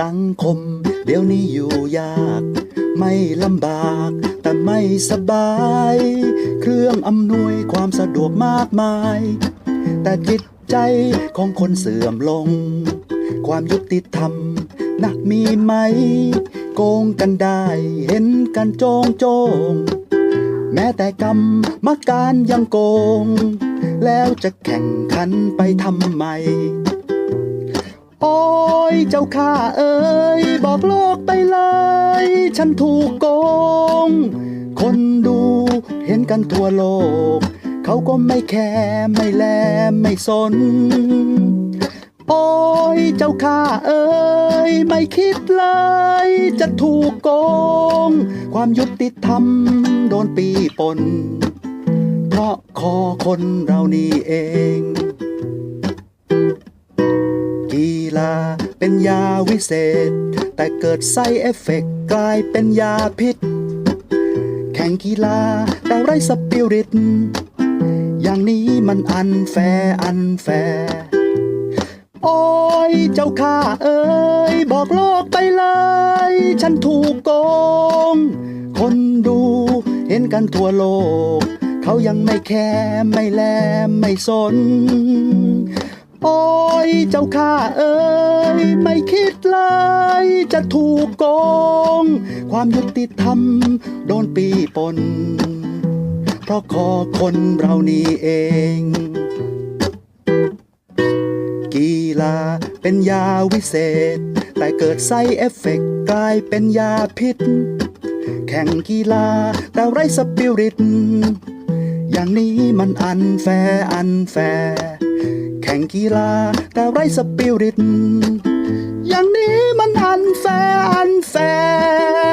สังคม เดี๋ยวนี้อยู่ยาก ไม่ลำบาก แต่ไม่สบาย เครื่องอำนวยความสะดวกมากมาย แต่จิตใจของคนเสื่อมลง ความยุติธรรมนะมีไหม โกงกันได้ เห็นกันโจงโจง แม้แต่กรรมมาการยังโกง แล้วจะแข่งขันไปทำไม โอ้ยเจ้าข้าเอ๋ยบอกโลกไปเลย ฉันถูกโกง คนดูเห็นกันทั่วโลก เขาก็ไม่แคร์ไม่แลไม่สน โอ้ยเจ้าข้าเอ๋ยไม่คิดเลย จะถูกโกง ความยุติธรรมโดนปีปน เพราะคอคนเรานี่เอง กีฬาเป็นยาวิเศษ แต่เกิดไซเอฟเฟกต์กลายเป็นยาพิษ แข่งกีฬาแต่ไร้สปิริต อย่างนี้มันอันแฟอันแฟโอ้ยเจ้าข้าเอ๋ยบอกโลกไปเลย ฉันถูกโกง คนดูเห็นกันทั่วโลก เขายังไม่แคร์ไม่แลไม่สน โอ้ยเจ้าข้าเอ๋ยไม่คิดเลยจะถูกโกง ความยุติธรรมโดนปีปน เพราะคอคนเรานี่เอง กีฬาเป็นยาวิเศษ แต่เกิดไซเอฟเฟกต์กลายเป็นยาพิษ แข่งกีฬาแต่ไร้สปิริต อย่างนี้มันอันแฟอันแฟร์ ข่งกีฬา แต่ไร้สปิริต อย่างนี้มันอันแฟร์อันแฟร์